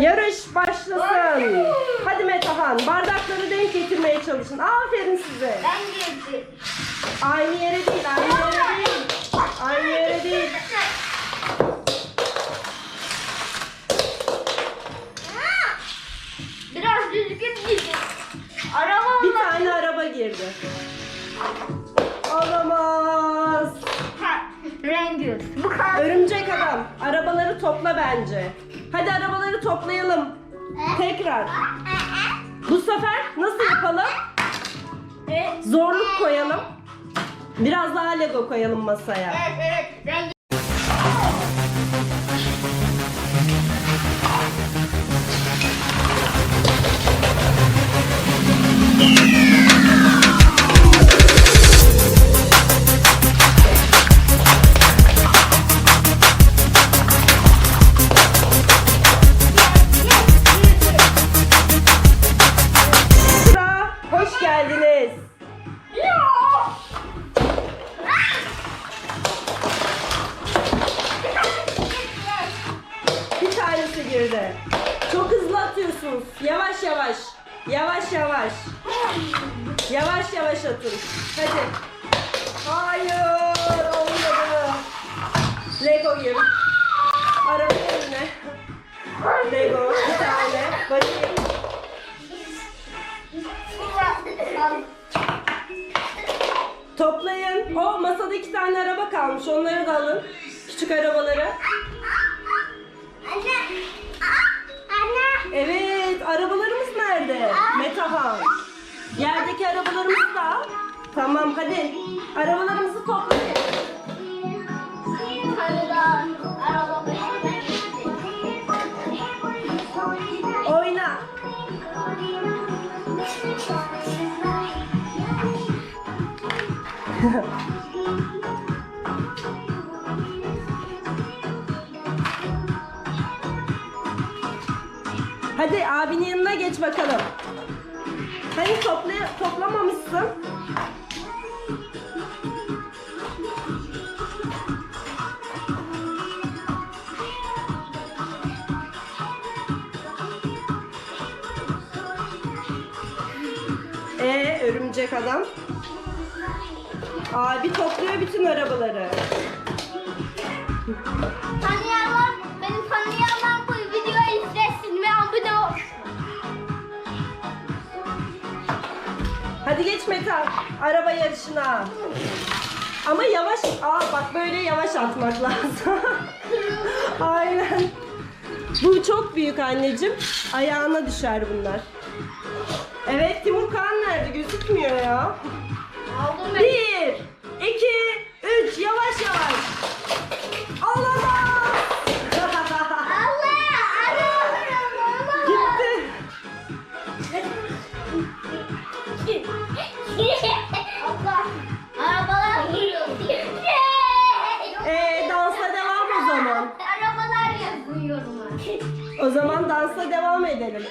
Yarış başlasın. Hadi Metehan bardak size. Ben girdim. Aynı yere değil, aynı yere değil. Aynı yere değil. Biraz düzgün gidin. Araba Bir olmaz. tane araba girdi. Olamaz. Rengi. Bu kadar. Örümcek adam, arabaları topla bence. Hadi arabaları toplayalım. Tekrar. Bu sefer nasıl yapalım? Evet. Zorluk koyalım. Biraz daha Lego koyalım masaya. Evet evet. Rengi. Sıra, girdi. Çok hızlı atıyorsunuz. Yavaş yavaş. Yavaş yavaş. Yavaş yavaş atın. Hadi. Hayır, olmadı. Lego gibi. Araba önüne. Lego bir tane. Bakayım. Toplayın. O masada iki tane araba kalmış. Onları da alın. Küçük arabaları. Anne. Evet, arabalarımız nerede? Metahan. Yerdeki arabalarımızı da. Tamam, hadi. Arabalarımızı toplayın. Hadi daha Hadi abinin yanına geç bakalım. Hani topla toplamamışsın? Ee, örümcek adam. Abi topluyor bütün arabaları. Tanıyanlar, Hadi geç Meta. Araba yarışına. Ama yavaş. Aa bak böyle yavaş atmak lazım. Aynen. Bu çok büyük anneciğim. Ayağına düşer bunlar. Evet Timur Kaan nerede? Gözükmüyor ya. Aldım ben. Bir, iki, üç. Yavaş yavaş. Dansla devam edelim.